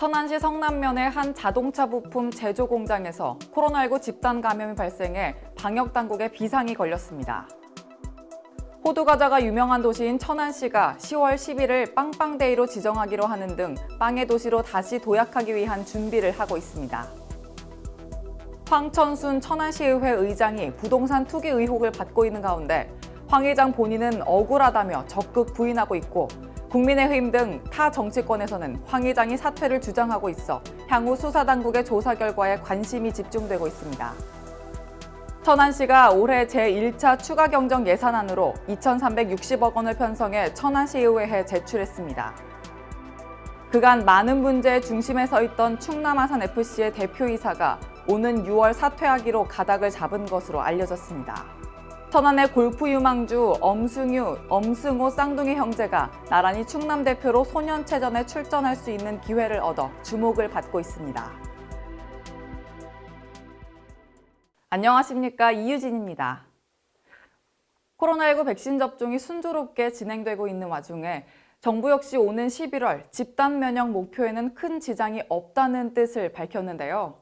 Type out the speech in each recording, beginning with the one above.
천안시 성남면의 한 자동차 부품 제조 공장에서 코로나19 집단 감염이 발생해 방역 당국에 비상이 걸렸습니다. 호두 과자가 유명한 도시인 천안시가 10월 10일을 빵빵데이로 지정하기로 하는 등 빵의 도시로 다시 도약하기 위한 준비를 하고 있습니다. 황천순 천안시의회 의장이 부동산 투기 의혹을 받고 있는 가운데 황 의장 본인은 억울하다며 적극 부인하고 있고 국민의힘 등 타 정치권에서는 황 의장이 사퇴를 주장하고 있어 향후 수사 당국의 조사 결과에 관심이 집중되고 있습니다. 천안 시가 올해 제1차 추가 경정 예산안으로 2,360억 원을 편성해 천안시의회에 제출했습니다. 그간 많은 문제의 중심에 서 있던 충남아산 FC의 대표이사가 오는 6월 사퇴하기로 가닥을 잡은 것으로 알려졌습니다. 천안의 골프 유망주 엄승유, 엄승호 쌍둥이 형제가 나란히 충남 대표로 소년체전에 출전할 수 있는 기회를 얻어 주목을 받고 있습니다. 안녕하십니까 이유진입니다. 코로나19 백신 접종이 순조롭게 진행되고 있는 와중에 정부 역시 오는 11월 집단 면역 목표에는 큰 지장이 없다는 뜻을 밝혔는데요.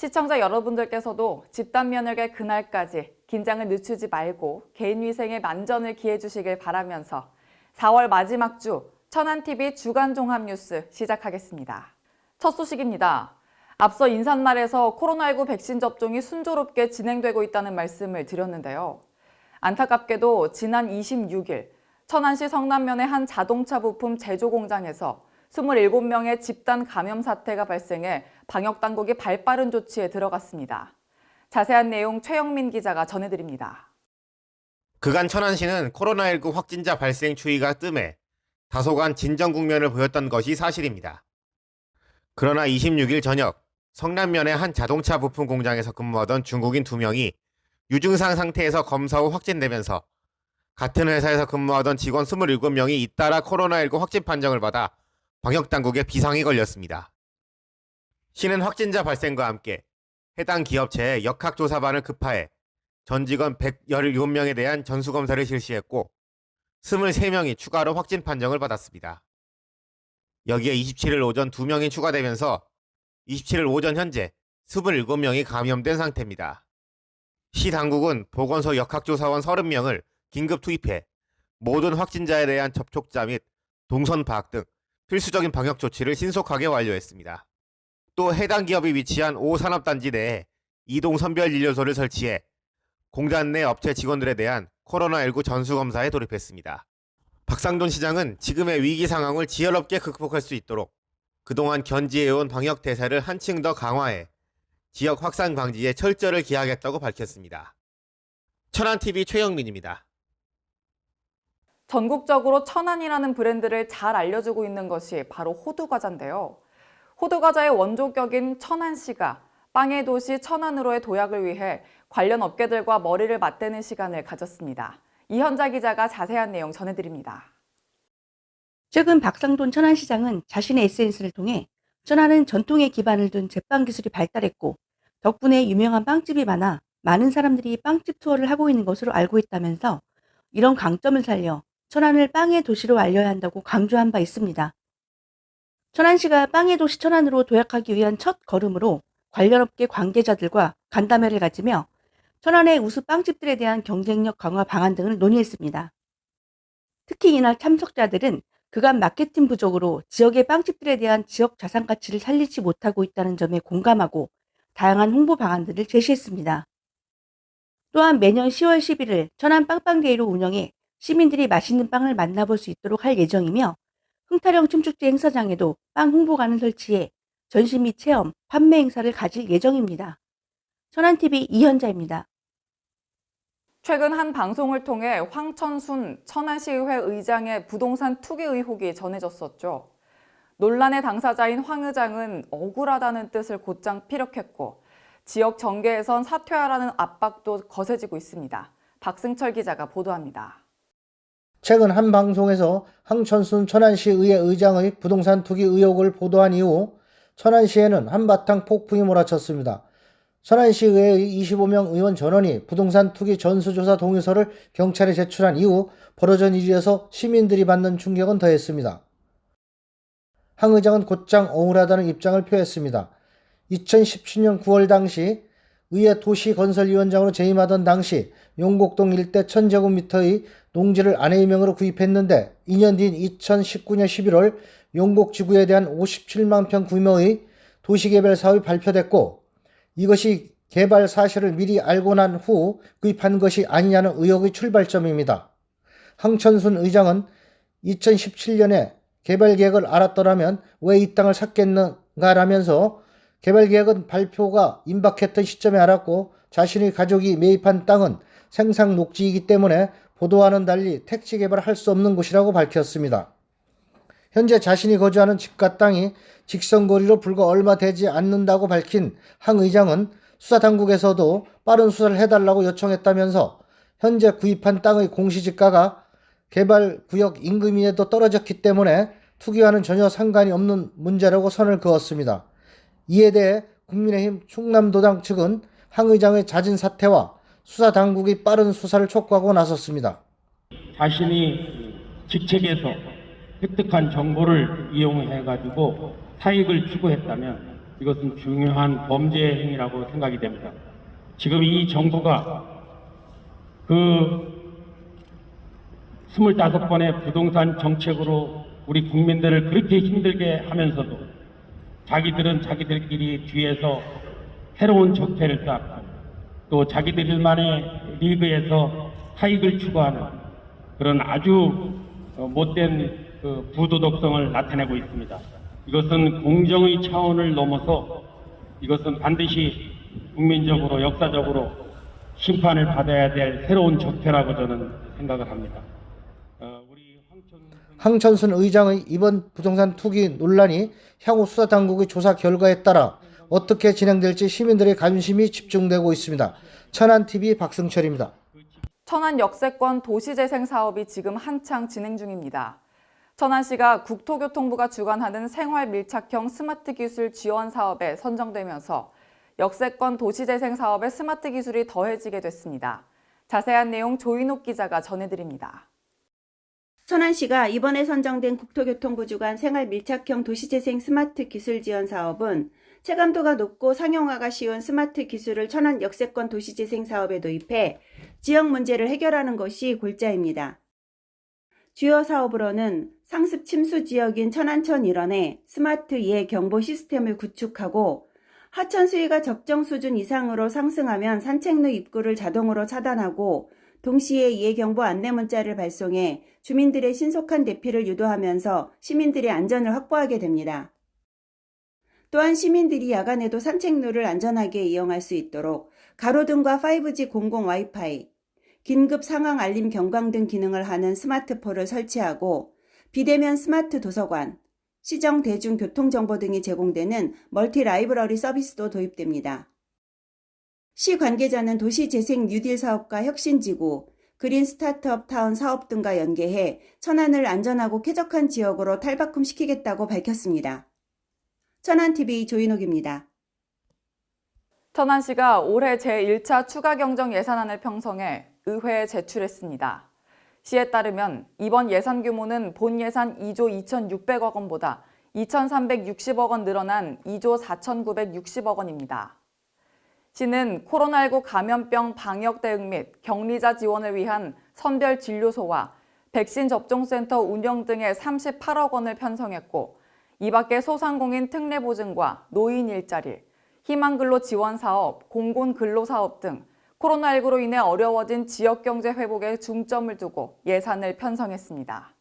시청자 여러분들께서도 집단 면역의 그날까지 긴장을 늦추지 말고 개인 위생에 만전을 기해 주시길 바라면서 4월 마지막 주 천안TV 주간 종합 뉴스 시작하겠습니다. 첫 소식입니다. 앞서 인사말에서 코로나19 백신 접종이 순조롭게 진행되고 있다는 말씀을 드렸는데요. 안타깝게도 지난 26일 천안시 성남면의 한 자동차 부품 제조 공장에서 27명의 집단 감염 사태가 발생해 방역 당국이 발빠른 조치에 들어갔습니다. 자세한 내용 최영민 기자가 전해드립니다. 그간 천안시는 코로나19 확진자 발생 추이가 뜸해 다소간 진정 국면을 보였던 것이 사실입니다. 그러나 26일 저녁 성남면의 한 자동차 부품 공장에서 근무하던 중국인 2명이 유증상 상태에서 검사 후 확진되면서 같은 회사에서 근무하던 직원 27명이 잇따라 코로나19 확진 판정을 받아 방역당국에 비상이 걸렸습니다. 시는 확진자 발생과 함께 해당 기업체에 역학조사반을 급파해 전 직원 117명에 대한 전수검사를 실시했고 23명이 추가로 확진 판정을 받았습니다. 여기에 27일 오전 2명이 추가되면서 27일 오전 현재 27명이 감염된 상태입니다. 시 당국은 보건소 역학조사원 30명을 긴급 투입해 모든 확진자에 대한 접촉자 및 동선 파악 등 필수적인 방역 조치를 신속하게 완료했습니다. 또 해당 기업이 위치한 5산업단지 내에 이동 선별 진료소를 설치해 공단 내 업체 직원들에 대한 코로나19 전수검사에 돌입했습니다. 박상돈 시장은 지금의 위기 상황을 지혜롭게 극복할 수 있도록 그동안 견지해온 방역 대사를 한층 더 강화해 지역 확산 방지에 철저를 기하겠다고 밝혔습니다. 천안TV 최영민입니다. 전국적으로 천안이라는 브랜드를 잘 알려주고 있는 것이 바로 호두과자인데요. 호두과자의 원조격인 천안시가 빵의 도시 천안으로의 도약을 위해 관련 업계들과 머리를 맞대는 시간을 가졌습니다. 이현자 기자가 자세한 내용 전해드립니다. 최근 박상돈 천안시장은 자신의 SNS를 통해 천안은 전통에 기반을 둔 제빵 기술이 발달했고 덕분에 유명한 빵집이 많아 많은 사람들이 빵집 투어를 하고 있는 것으로 알고 있다면서 이런 강점을 살려 천안을 빵의 도시로 알려야 한다고 강조한 바 있습니다. 천안시가 빵의 도시 천안으로 도약하기 위한 첫 걸음으로 관련 업계 관계자들과 간담회를 가지며 천안의 우수 빵집들에 대한 경쟁력 강화 방안 등을 논의했습니다. 특히 이날 참석자들은 그간 마케팅 부족으로 지역의 빵집들에 대한 지역 자산 가치를 살리지 못하고 있다는 점에 공감하고 다양한 홍보 방안들을 제시했습니다. 또한 매년 10월 11일 천안 빵빵데이로 운영해 시민들이 맛있는 빵을 만나볼 수 있도록 할 예정이며 흥타령 춤축제 행사장에도 빵 홍보관을 설치해 전시 및 체험, 판매 행사를 가질 예정입니다. 천안TV 이현자입니다. 최근 한 방송을 통해 황천순 천안시의회 의장의 부동산 투기 의혹이 전해졌었죠. 논란의 당사자인 황 의장은 억울하다는 뜻을 곧장 피력했고 지역 정계에선 사퇴하라는 압박도 거세지고 있습니다. 박승철 기자가 보도합니다. 최근 한 방송에서 황천순 천안시 의회 의장의 부동산 투기 의혹을 보도한 이후 천안시에는 한바탕 폭풍이 몰아쳤습니다. 천안시 의회의 25명 의원 전원이 부동산 투기 전수조사 동의서를 경찰에 제출한 이후 벌어진 일이어서 시민들이 받는 충격은 더했습니다. 황 의장은 곧장 억울하다는 입장을 표했습니다. 2017년 9월 당시 의회 도시건설위원장으로 재임하던 당시 용곡동 일대 1000제곱미터의 농지를 아내의 명으로 구입했는데 2년 뒤인 2019년 11월 용곡 지구에 대한 57만 평 규모의 도시개발 사업이 발표됐고 이것이 개발 사실을 미리 알고 난 후 구입한 것이 아니냐는 의혹의 출발점입니다. 황천순 의장은 2017년에 개발 계획을 알았더라면 왜 이 땅을 샀겠는가라면서 개발 계획은 발표가 임박했던 시점에 알았고 자신의 가족이 매입한 땅은 생산 녹지이기 때문에 보도와는 달리 택지 개발할 수 없는 곳이라고 밝혔습니다. 현재 자신이 거주하는 집과 땅이 직선거리로 불과 얼마 되지 않는다고 밝힌 황 의장은 수사당국에서도 빠른 수사를 해달라고 요청했다면서 현재 구입한 땅의 공시지가가 개발 구역 임금 위에도 떨어졌기 때문에 투기와는 전혀 상관이 없는 문제라고 선을 그었습니다. 이에 대해 국민의힘 충남도당 측은 황 의장의 잦은 사퇴와 수사 당국이 빠른 수사를 촉구하고 나섰습니다. 자신이 직책에서 획득한 정보를 이용해 가지고 사익을 추구했다면 이것은 중요한 범죄 행위라고 생각이 됩니다. 지금 이 정부가 그 25번의 부동산 정책으로 우리 국민들을 그렇게 힘들게 하면서도 자기들은 자기들끼리 뒤에서 새로운 적폐를 쌓고 또 자기들만의 리그에서 사익을 추구하는 그런 아주 어, 못된 그 부도덕성을 나타내고 있습니다. 이것은 공정의 차원을 넘어서 이것은 반드시 국민적으로 역사적으로 심판을 받아야 될 새로운 적폐라고 저는 생각을 합니다. 어, 황천순 의장의 이번 부동산 투기 논란이 향후 수사 당국의 조사 결과에 따라 어떻게 진행될지 시민들의 관심이 집중되고 있습니다. 천안TV 박승철입니다. 천안 역세권 도시재생 사업이 지금 한창 진행 중입니다. 천안시가 국토교통부가 주관하는 생활 밀착형 스마트 기술 지원 사업에 선정되면서 역세권 도시재생 사업에 스마트 기술이 더해지게 됐습니다. 자세한 내용 조인옥 기자가 전해드립니다. 천안시가 이번에 선정된 국토교통부 주관 생활 밀착형 도시재생 스마트 기술 지원 사업은 체감도가 높고 상용화가 쉬운 스마트 기술을 천안 역세권 도시재생 사업에 도입해 지역 문제를 해결하는 것이 골자입니다. 주요 사업으로는 상습 침수 지역인 천안천 일원에 스마트 예 경보 시스템을 구축하고 하천 수위가 적정 수준 이상으로 상승하면 산책로 입구를 자동으로 차단하고 동시에 이해 경보 안내 문자를 발송해 주민들의 신속한 대피를 유도하면서 시민들의 안전을 확보하게 됩니다. 또한 시민들이 야간에도 산책로를 안전하게 이용할 수 있도록 가로등과 5G 공공 와이파이, 긴급 상황 알림 경광 등 기능을 하는 스마트폰을 설치하고 비대면 스마트 도서관, 시정 대중 교통 정보 등이 제공되는 멀티 라이브러리 서비스도 도입됩니다. 시 관계자는 도시 재생 뉴딜 사업과 혁신 지구, 그린 스타트업 타운 사업 등과 연계해 천안을 안전하고 쾌적한 지역으로 탈바꿈시키겠다고 밝혔습니다. 천안TV 조인옥입니다. 천안시가 올해 제1차 추가 경정 예산안을 편성해 의회에 제출했습니다. 시에 따르면 이번 예산 규모는 본 예산 2조 2,600억 원보다 2,360억 원 늘어난 2조 4,960억 원입니다. 시는 코로나19 감염병 방역 대응 및 격리자 지원을 위한 선별 진료소와 백신 접종센터 운영 등에 38억 원을 편성했고 이 밖에 소상공인 특례 보증과 노인 일자리, 희망근로 지원 사업, 공공 근로 사업 등 코로나19로 인해 어려워진 지역 경제 회복에 중점을 두고 예산을 편성했습니다.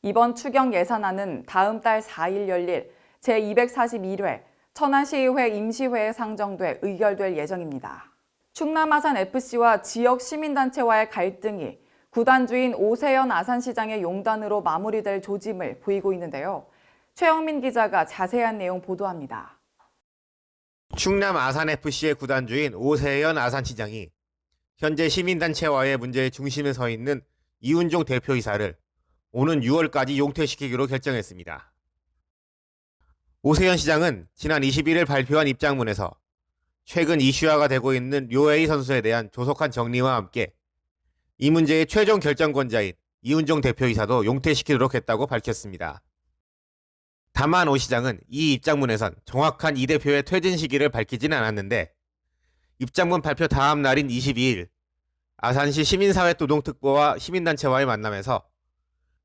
이번 추경 예산안은 다음 달 4일 열릴 제241회 천안시의회 임시회에 상정돼 의결될 예정입니다. 충남 아산FC와 지역 시민단체와의 갈등이 구단주인 오세연 아산시장의 용단으로 마무리될 조짐을 보이고 있는데요. 최영민 기자가 자세한 내용 보도합니다. 충남 아산FC의 구단주인 오세연 아산시장이 현재 시민단체와의 문제의 중심에 서 있는 이운종 대표이사를 오는 6월까지 용퇴시키기로 결정했습니다. 오세연 시장은 지난 21일 발표한 입장문에서 최근 이슈화가 되고 있는 료에이 선수에 대한 조속한 정리와 함께 이 문제의 최종 결정권자인 이운종 대표이사도 용퇴시키도록 했다고 밝혔습니다. 다만 오 시장은 이 입장문에선 정확한 이 대표의 퇴진 시기를 밝히진 않았는데 입장문 발표 다음 날인 22일 아산시 시민사회 노동특보와 시민단체와의 만남에서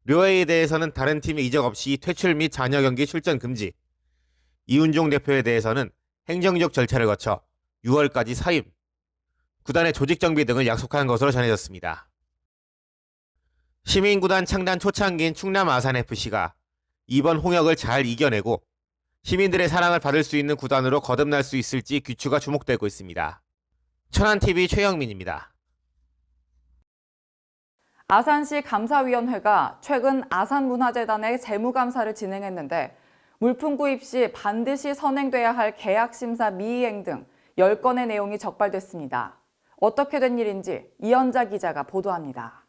류에에 대해서는 다른 팀의 이적 없이 퇴출 및 잔여 경기 출전 금지, 이운종 대표에 대해서는 행정적 절차를 거쳐 6월까지 사임, 구단의 조직 정비 등을 약속한 것으로 전해졌습니다. 시민구단 창단 초창기인 충남 아산FC가 이번 홍역을 잘 이겨내고 시민들의 사랑을 받을 수 있는 구단으로 거듭날 수 있을지 귀추가 주목되고 있습니다. 천안TV 최영민입니다. 아산시 감사위원회가 최근 아산문화재단의 재무감사를 진행했는데 물품 구입 시 반드시 선행돼야 할 계약 심사 미이행 등 10건의 내용이 적발됐습니다. 어떻게 된 일인지 이현자 기자가 보도합니다.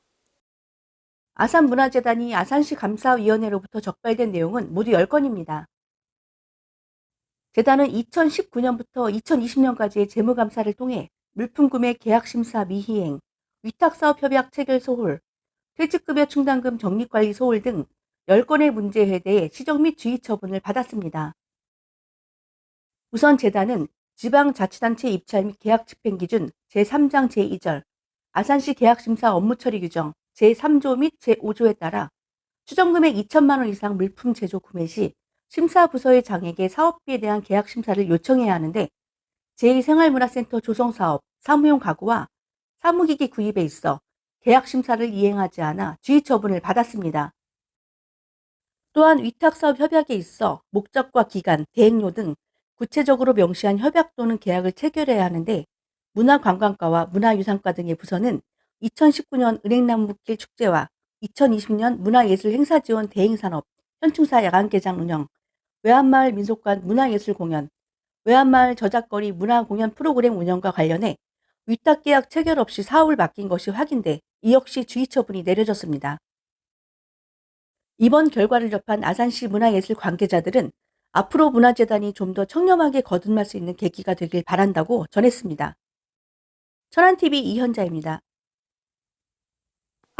아산문화재단이 아산시 감사위원회로부터 적발된 내용은 모두 10건입니다. 재단은 2019년부터 2020년까지의 재무감사를 통해 물품 구매 계약 심사 미희행, 위탁사업 협약 체결 소홀, 퇴직급여 충당금 적립관리 소홀 등 10건의 문제에 대해 시정 및 주의 처분을 받았습니다. 우선 재단은 지방자치단체 입찰 및 계약 집행 기준 제3장 제2절, 아산시 계약심사 업무 처리 규정 제3조 및 제5조에 따라 추정금액 2천만 원 이상 물품 제조 구매 시 심사 부서의 장에게 사업비에 대한 계약 심사를 요청해야 하는데 제2생활문화센터 조성 사업, 사무용 가구와 사무기기 구입에 있어 계약 심사를 이행하지 않아 주의 처분을 받았습니다. 또한 위탁사업 협약에 있어 목적과 기간, 대행료 등 구체적으로 명시한 협약 또는 계약을 체결해야 하는데 문화관광과와 문화유산과 등의 부서는 2019년 은행나무길 축제와 2020년 문화예술행사지원 대행산업 현충사 야간개장 운영, 외환마을 민속관 문화예술 공연, 외환마을 저작거리 문화공연 프로그램 운영과 관련해 위탁계약 체결 없이 사업을 맡긴 것이 확인돼 이 역시 주의 처분이 내려졌습니다. 이번 결과를 접한 아산시 문화예술 관계자들은 앞으로 문화재단이 좀 더 청렴하게 거듭날 수 있는 계기가 되길 바란다고 전했습니다. 천안TV 이현자입니다.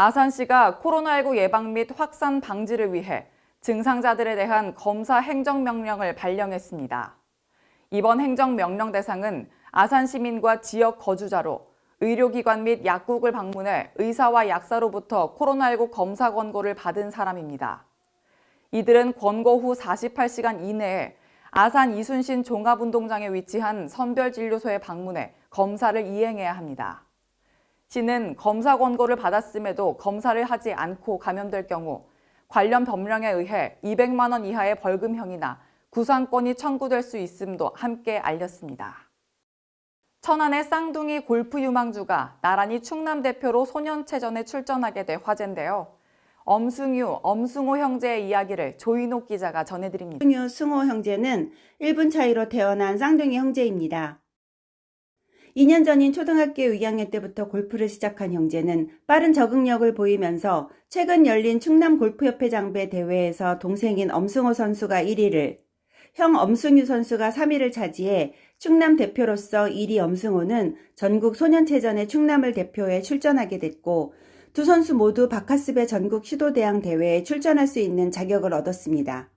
아산시가 코로나19 예방 및 확산 방지를 위해 증상자들에 대한 검사 행정명령을 발령했습니다. 이번 행정명령 대상은 아산 시민과 지역 거주자로 의료기관 및 약국을 방문해 의사와 약사로부터 코로나19 검사 권고를 받은 사람입니다. 이들은 권고 후 48시간 이내에 아산 이순신 종합운동장에 위치한 선별진료소에 방문해 검사를 이행해야 합니다. 시는 검사 권고를 받았음에도 검사를 하지 않고 감염될 경우 관련 법령에 의해 200만 원 이하의 벌금형이나 구상권이 청구될 수 있음도 함께 알렸습니다. 천안의 쌍둥이 골프 유망주가 나란히 충남 대표로 소년체전에 출전하게 돼 화제인데요. 엄승유, 엄승호 형제의 이야기를 조인옥 기자가 전해드립니다. 승유, 승호 형제는 1분 차이로 태어난 쌍둥이 형제입니다. 2년 전인 초등학교 2학년 때부터 골프를 시작한 형제는 빠른 적응력을 보이면서 최근 열린 충남 골프협회 장배 대회에서 동생인 엄승호 선수가 1위를, 형 엄승유 선수가 3위를 차지해 충남 대표로서 1위 엄승호는 전국 소년체전에 충남을 대표해 출전하게 됐고 두 선수 모두 바카스배 전국 시도대항 대회에 출전할 수 있는 자격을 얻었습니다.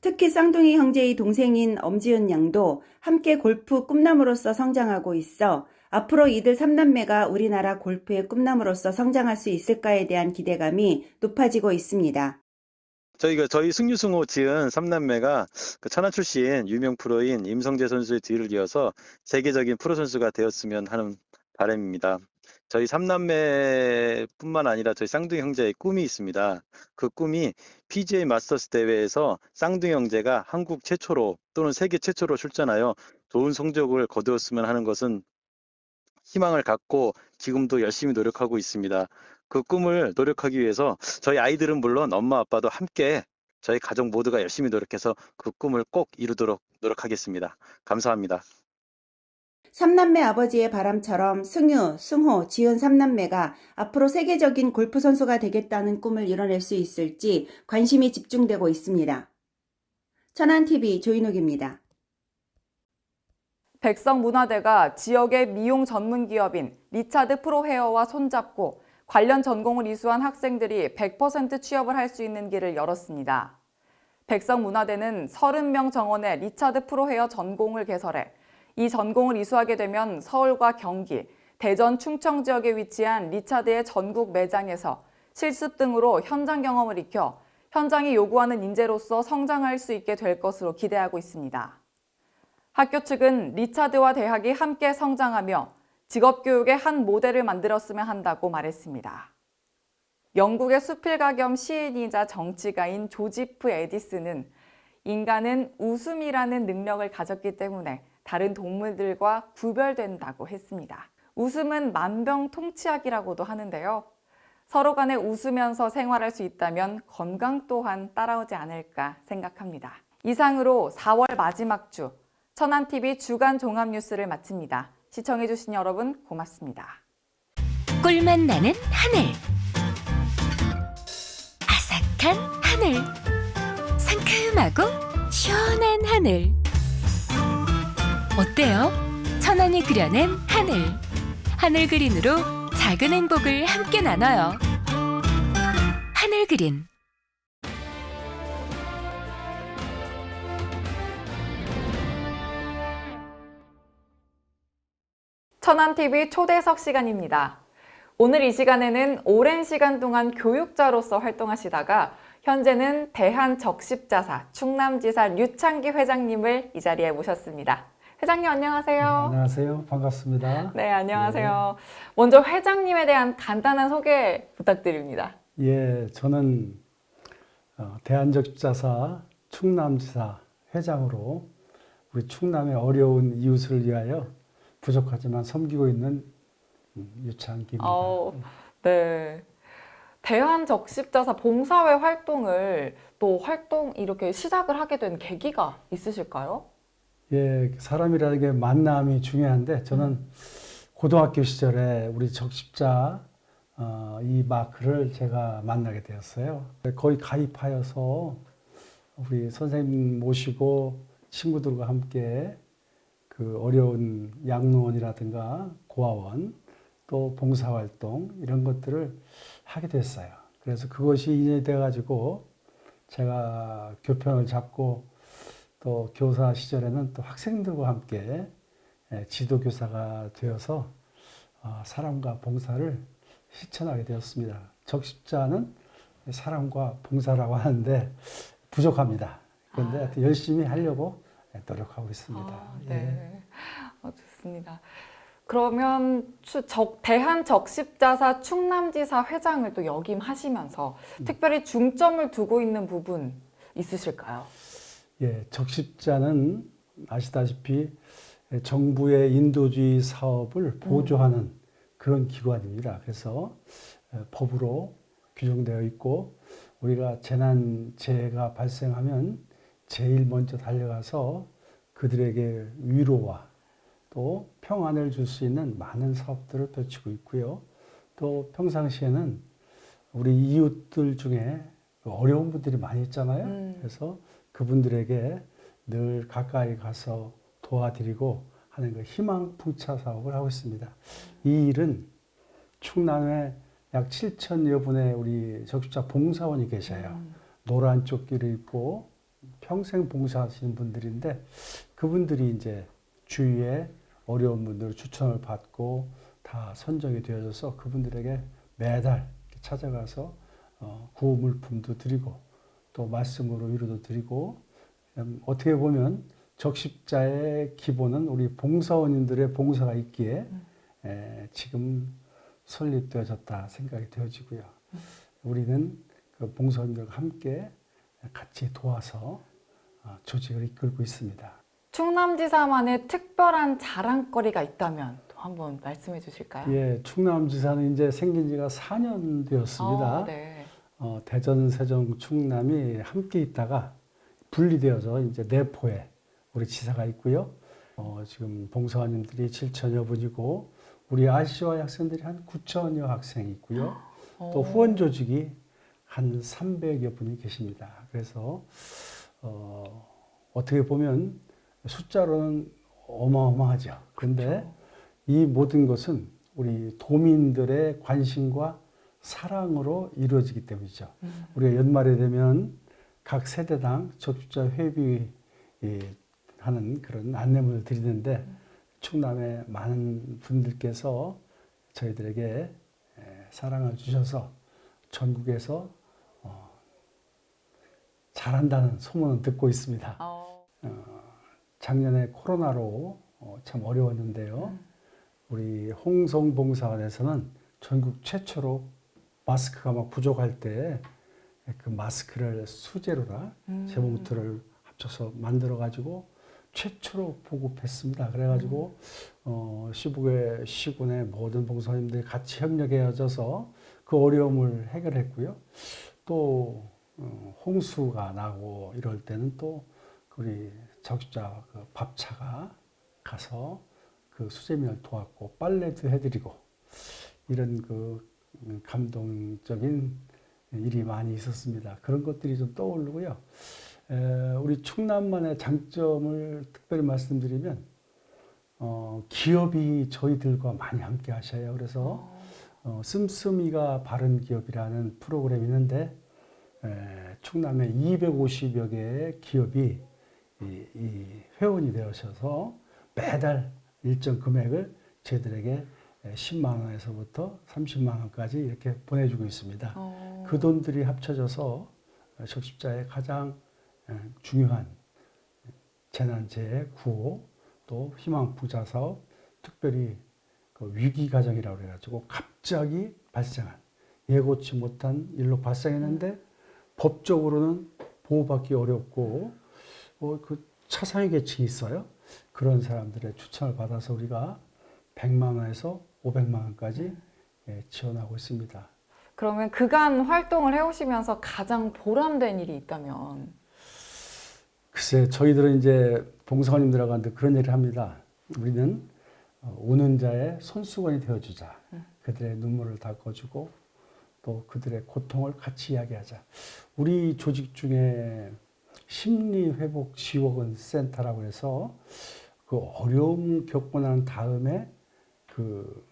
특히 쌍둥이 형제의 동생인 엄지은 양도 함께 골프 꿈나무로서 성장하고 있어 앞으로 이들 3남매가 우리나라 골프의 꿈나무로서 성장할 수 있을까에 대한 기대감이 높아지고 있습니다. 저희가 저희 승유승호 지은 삼남매가 그 천안 출신 유명 프로인 임성재 선수의 뒤를 이어서 세계적인 프로 선수가 되었으면 하는 바람입니다. 저희 삼남매뿐만 아니라 저희 쌍둥이 형제의 꿈이 있습니다. 그 꿈이 PGA 마스터스 대회에서 쌍둥이 형제가 한국 최초로 또는 세계 최초로 출전하여 좋은 성적을 거두었으면 하는 것은 희망을 갖고 지금도 열심히 노력하고 있습니다. 그 꿈을 노력하기 위해서 저희 아이들은 물론 엄마 아빠도 함께 저희 가족 모두가 열심히 노력해서 그 꿈을 꼭 이루도록 노력하겠습니다. 감사합니다. 삼남매 아버지의 바람처럼 승유, 승호, 지은 삼남매가 앞으로 세계적인 골프 선수가 되겠다는 꿈을 이뤄낼 수 있을지 관심이 집중되고 있습니다. 천안TV 조인욱입니다. 백성문화대가 지역의 미용 전문 기업인 리차드 프로헤어와 손잡고 관련 전공을 이수한 학생들이 100% 취업을 할 수 있는 길을 열었습니다. 백석문화대는 30명 정원의 리차드 프로헤어 전공을 개설해 이 전공을 이수하게 되면 서울과 경기, 대전, 충청 지역에 위치한 리차드의 전국 매장에서 실습 등으로 현장 경험을 익혀 현장이 요구하는 인재로서 성장할 수 있게 될 것으로 기대하고 있습니다. 학교 측은 리차드와 대학이 함께 성장하며 직업교육의 한 모델을 만들었으면 한다고 말했습니다. 영국의 수필가 겸 시인이자 정치가인 조지프 에디슨은 인간은 웃음이라는 능력을 가졌기 때문에 다른 동물들과 구별된다고 했습니다. 웃음은 만병통치약이라고도 하는데요. 서로 간에 웃으면서 생활할 수 있다면 건강 또한 따라오지 않을까 생각합니다. 이상으로 4월 마지막 주 천안TV 주간 종합뉴스를 마칩니다. 시청해주신 여러분 고맙습니다. 꿀맛 나는 하늘 아삭한 하늘 상큼하고 시원한 하늘 어때요? 천안이 그려낸 하늘 하늘 그린으로 작은 행복을 함께 나눠요 하늘 그린 천안TV 초대석 시간입니다. 오늘 이 시간에는 오랜 시간 동안 교육자로서 활동하시다가 현재는 대한적십자사 충남지사 류창기 회장님을 이 자리에 모셨습니다. 회장님 안녕하세요. 안녕하세요. 반갑습니다. 네, 안녕하세요. 먼저 회장님에 대한 간단한 소개 부탁드립니다. 예, 저는 어, 대한적십자사 충남지사 회장으로 우리 충남의 어려운 이웃을 위하여 부족하지만 섬기고 있는 음, 유창기입니다. 어, 네. 대한적십자사 봉사회 활동을 또 활동 이렇게 시작을 하게 된 계기가 있으실까요? 예, 사람이라는 게 만남이 중요한데 저는 고등학교 시절에 우리 적십자 어, 이 마크를 제가 만나게 되었어요. 거의 가입하여서 우리 선생님 모시고 친구들과 함께 그 어려운 양로원이라든가 고아원 또 봉사활동 이런 것들을 하게 됐어요. 그래서 그것이 인연이 돼가지고 제가 교편을 잡고 또 교사 시절에는 또 학생들과 함께 예, 지도교사가 되어서 어, 사랑과 봉사를 실천하게 되었습니다. 적십자는 사랑과 봉사라고 하는데 부족합니다. 그런데 아. 열심히 하려고 노력하고 있습니다. 아, 예. 네. 어, 좋습니다. 그러면 대한적십자사 충남지사 회장을 또 역임하시면서 음. 특별히 중점을 두고 있는 부분 있으실까요? 예, 적십자는 아시다시피 정부의 인도주의 사업을 보조하는 그런 기관입니다. 그래서 에, 법으로 규정되어 있고 우리가 재난 재해가 발생하면 제일 먼저 달려가서 그들에게 위로와 또 평안을 줄 수 있는 많은 사업들을 펼치고 있고요. 또 평상시에는 우리 이웃들 중에 어려운 분들이 많이 있잖아요. 음. 그래서 그분들에게 늘 가까이 가서 도와드리고 하는 그 희망 풍차 사업을 하고 있습니다. 이 일은 충남에 약 7천여 분의 우리 적십자 봉사원이 계셔요. 음. 노란 조끼를 입고 평생 봉사하시는 분들인데 그분들이 이제 주위에 어려운 분들 추천을 받고 다 선정이 되어져서 그분들에게 매달 찾아가서 어, 구호 물품도 드리고 또 말씀으로 위로도 드리고 음, 어떻게 보면 적십자의 기본은 우리 봉사원님들의 봉사가 있기에 에, 지금 설립되어졌다 생각이 되어지고요. 우리는 그 봉사원들과 함께 같이 도와서 어, 조직을 이끌고 있습니다. 충남지사만의 특별한 자랑거리가 있다면 또 한번 말씀해 주실까요? 예, 충남지사는 이제 생긴 지가 4년 되었습니다. 어, 네. 어, 대전, 세종, 충남이 함께 있다가 분리되어서 이제 내포에 우리 지사가 있고요. 어, 지금 봉사원님들이 7천여 분이고 우리 RCY 학생들이 한 9천여 학생이 있고요. 또 어, 후원 조직이 한 300여 분이 계십니다. 그래서 어, 어떻게 보면 숫자로는 어마어마하죠. 그런데 이 모든 것은 우리 도민들의 관심과 사랑으로 이루어지기 때문이죠. 음. 우리가 연말에 되면 각 세대당 적십자 회비 예, 하는 그런 안내문을 드리는데 충남의 많은 분들께서 저희들에게 에, 사랑을 주셔서 전국에서 어, 잘한다는 소문은 듣고 있습니다. 어, 작년에 코로나로 어, 참 어려웠는데요. 우리 홍성봉사원에서는 전국 최초로 마스크가 막 부족할 때 그 마스크를 수제로나 음. 재봉틀을 합쳐서 만들어 가지고 최초로 보급했습니다. 그래가지고 어, 시북의 시군의 모든 봉사님들이 같이 협력해져서 그 어려움을 해결했고요. 또 어, 홍수가 나고 이럴 때는 또 우리 적십자 그 밥차가 가서 그 수재민을 도왔고 빨래도 해드리고 이런 그 음, 감동적인 일이 많이 있었습니다. 그런 것들이 좀 떠오르고요. 에, 우리 충남만의 장점을 특별히 말씀드리면 어, 기업이 저희들과 많이 함께 하셔요. 그래서 어, 씀씀이가 바른 기업이라는 프로그램이 있는데 에, 충남에 250여 개의 기업이 이, 이 회원이 되셔서 매달 일정 금액을 저희들에게 10만 원에서부터 30만 원까지 이렇게 보내주고 있습니다. 어. 그 돈들이 합쳐져서 적십자의 가장 에, 중요한 재난재해 구호 또 희망 부자 사업 특별히 그 위기 가정이라고 그래가지고 갑자기 발생한 예고치 못한 일로 발생했는데 법적으로는 보호받기 어렵고 어, 그 차상위 계층이 있어요. 그런 사람들의 추천을 받아서 우리가 100만 원에서 500만 원까지 예, 지원하고 있습니다. 그러면 그간 활동을 해오시면서 가장 보람된 일이 있다면 글쎄, 저희들은 이제 봉사관님들하고 하는데 그런 얘기를 합니다. 우리는 어, 오는 자의 손수건이 되어주자. 그들의 눈물을 닦아주고 또 그들의 고통을 같이 이야기하자. 우리 조직 중에 심리회복 지원 센터라고 해서 그 어려움 겪고 난 다음에 그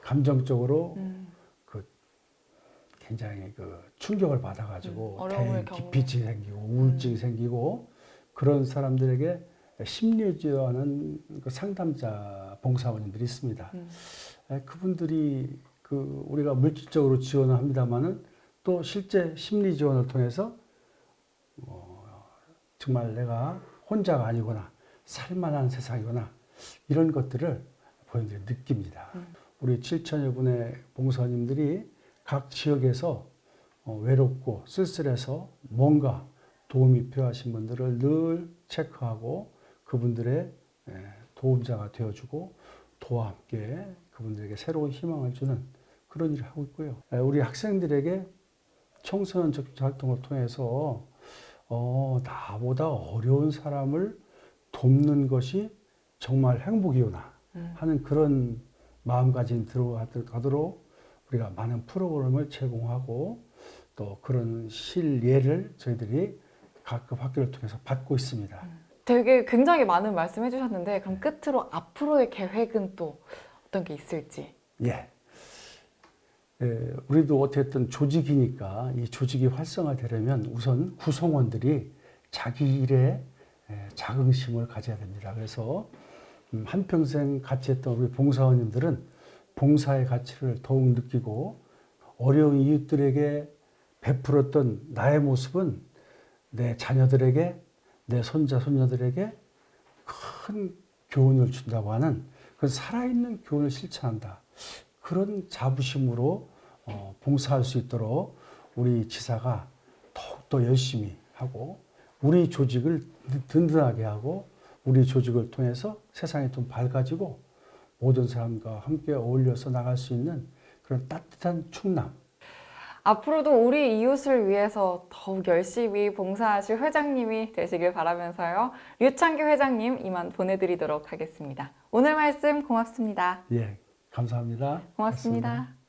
감정적으로 음. 그 굉장히 그 충격을 받아가지고 음, 어려움을 대기피증이 생기고 우울증이 생기고 그런 사람들에게 심리 지원하는 그 상담자 봉사원님들이 있습니다. 음. 에, 그분들이 그 우리가 물질적으로 지원을 합니다만은 또 실제 심리 지원을 통해서 어, 정말 내가 혼자가 아니구나 살만한 세상이구나 이런 것들을 본인들이 느낍니다. 우리 7천여 분의 봉사님들이 각 지역에서 어, 외롭고 쓸쓸해서 뭔가 도움이 필요하신 분들을 늘 체크하고 그분들의 에, 도움자가 되어주고 도와 함께 그분들에게 새로운 희망을 주는 그런 일을 하고 있고요. 에, 우리 학생들에게 청소년 적극 활동을 통해서 어, 나보다 어려운 사람을 돕는 것이 정말 행복이구나 음. 하는 그런 마음가짐 들어가도록 우리가 많은 프로그램을 제공하고 또 그런 실예를 저희들이 각급 학교를 통해서 받고 있습니다. 되게 굉장히 많은 말씀 해주셨는데 그럼 끝으로 앞으로의 계획은 또 어떤 게 있을지 예. 에, 우리도 어쨌든 조직이니까 이 조직이 활성화되려면 우선 구성원들이 자기 일에 에, 자긍심을 가져야 됩니다. 그래서 음, 한평생 같이 했던 우리 봉사원님들은 봉사의 가치를 더욱 느끼고 어려운 이웃들에게 베풀었던 나의 모습은 내 자녀들에게 내 손자 손녀들에게 큰 교훈을 준다고 하는 그 살아있는 교훈을 실천한다. 그런 자부심으로 어, 봉사할 수 있도록 우리 지사가 더욱더 열심히 하고 우리 조직을 든든하게 하고 우리 조직을 통해서 세상이 좀 밝아지고 모든 사람과 함께 어울려서 나갈 수 있는 그런 따뜻한 충남. 앞으로도 우리 이웃을 위해서 더욱 열심히 봉사하실 회장님이 되시길 바라면서요. 류창규 회장님 이만 보내드리도록 하겠습니다. 오늘 말씀 고맙습니다. 예 감사합니다. 고맙습니다.